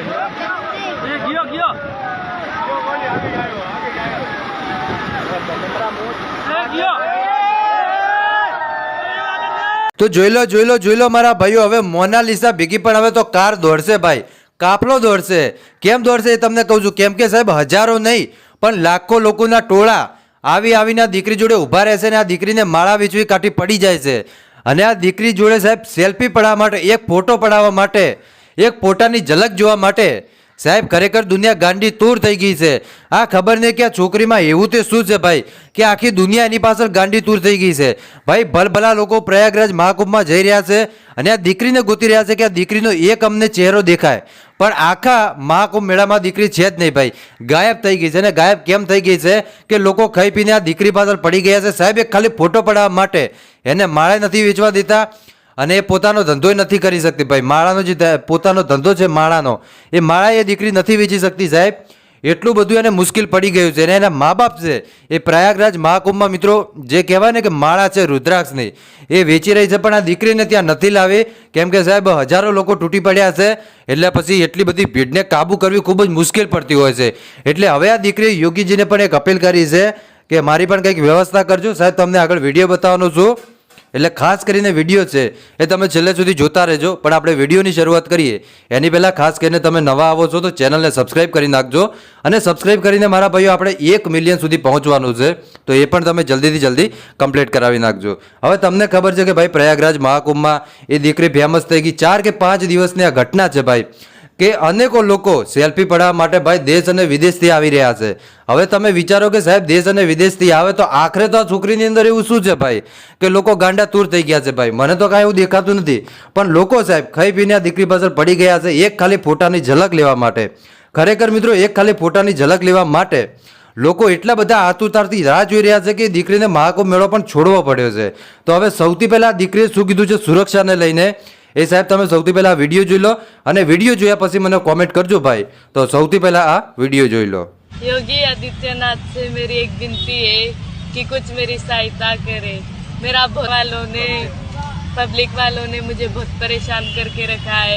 ગયો ગયો. ગયો. તો જોઈ લો જોઈ લો જોઈ લો મારા ભાઈઓ, હવે મોનાલિસા ભેગી પણ હવે તો કાર દોડશે ભાઈ. કાફલો દોડશે. કેમ દોડશે એ તમને કહું છું. કેમ કે સાહેબ, હજારો નહીં, પણ લાખો લોકોના ટોળા આવી આવીને આ દીકરી જોડે ઊભા રહેશે ને આ દીકરીને માળા વેચવી કાઢી પડી જાય છે. અને આ દીકરી જોડે સાહેબ, સેલ્ફી પડાવવા માટે, એક ફોટો પડાવવા માટે એક ફોટાની ઝલક જોવા માટે, સાહેબ, ખરેખર દુનિયા ગાંડી તૂર થઈ ગઈ છે. આ ખબર નહીં કે આ છોકરીમાં એવું તે શું છે ભાઈ, કે આખી દુનિયા એની પાછળ ગાંડી તૂર થઈ ગઈ છે. ભાઈ, ભલભલા લોકો પ્રયાગરાજ મહાકુંભમાં જઈ રહ્યા છે અને આ દીકરીને ગોતી રહ્યા છે કે આ દીકરીનો એક અમને ચહેરો દેખાય. પણ આખા મહાકુંભ મેળામાં દીકરી છે જ નહીં ભાઈ. ગાયબ થઈ ગઈ છે અને ગાયબ કેમ થઈ ગઈ છે કે લોકો ખાઈ પીને આ દીકરી પાછળ પડી ગયા છે. સાહેબ, એક ખાલી ફોટો પડાવવા માટે. એને માળે નથી વેચવા દેતા. અને એ પોતાનો ધંધો નથી કરી શકતી ભાઈ. માળાનો જે પોતાનો ધંધો છે માળાનો, એ માળા એ દીકરી નથી વેચી શકતી સાહેબ. એટલું બધું એને મુશ્કેલ પડી ગયું છે અને એના મા બાપ છે, એ પ્રયાગરાજ મહાકુંભમાં મિત્રો, જે કહેવાય ને કે માળા છે રુદ્રાક્ષની, એ વેચી રહી છે, પણ આ દીકરીને ત્યાં નથી લાવી. કેમ કે સાહેબ, હજારો લોકો તૂટી પડ્યા છે, એટલે પછી એટલી બધી ભીડને કાબૂ કરવી ખૂબ જ મુશ્કેલ પડતી હોય છે. એટલે હવે આ દીકરી યોગીજીને પણ એક અપીલ કરી છે કે મારી પણ કંઈક વ્યવસ્થા કરજો. સાહેબ, તમને આગળ વીડિયો બતાવવાનો છું. એટલે ખાસ કરીને વીડિયો છે, એ તમે છેલ્લે સુધી જોતા રહેજો, પણ આપણે વિડીયોની શરૂઆત કરીએ. એની પહેલાં ખાસ કરીને તમે નવા આવો છો, તો ચેનલને સબસ્ક્રાઈબ કરી નાખજો. અને સબસ્ક્રાઈબ કરીને મારા ભાઈઓ, આપણે એક મિલિયન સુધી પહોંચવાનું છે, તો એ પણ તમે જલ્દીથી જલ્દી કમ્પ્લીટ કરાવી નાખજો. હવે તમને ખબર છે કે ભાઈ પ્રયાગરાજ મહાકુંભમાં એ દીકરી ફેમસ થઈ ગઈ. ચાર કે પાંચ દિવસની આ ઘટના છે ભાઈ. કે અનેકો લોકો સેલ્ફી પડાવવા માટે ભાઈ દેશ અને વિદેશથી આવી રહ્યા છે. હવે તમે વિચારો કે સાહેબ દેશ અને વિદેશથી આવે તો આખરે તો આ છોકરીની અંદર એવું શું છે ભાઈ? કે લોકો ગાંડા તૂર થઈ ગયા છે ભાઈ. મને તો કાંઈ એવું દેખાતું નથી. પણ લોકો સાહેબ ખાઈ પીને આ દીકરી પાછળ પડી ગયા છે એક ખાલી ફોટાની ઝલક લેવા માટે. ખરેખર મિત્રો, એક ખાલી ફોટાની ઝલક લેવા માટે લોકો એટલા બધા આતુરતાથી રાહ જોઈ રહ્યા છે કે દીકરીને મહાકુંભ મેળો પણ છોડવો પડ્યો છે. તો હવે સૌથી પહેલાં દીકરીએ શું કીધું છે? સુરક્ષાને લઈને એ સાહેબ તમે સૌથી પહેલાં આ વિડીયો જોઈ લો અને વિડીયો જોયા પછી મને કોમેન્ટ કરજો ભાઈ તો સૌથી પહેલાં આ વિડીયો જોઈ લો योगी आदित्यनाथ से मेरी एक विनती है कि कुछ मेरी सहायता करे मेरा बहुत वालों ने पब्लिक वालों ने मुझे बहुत परेशान करके रखा है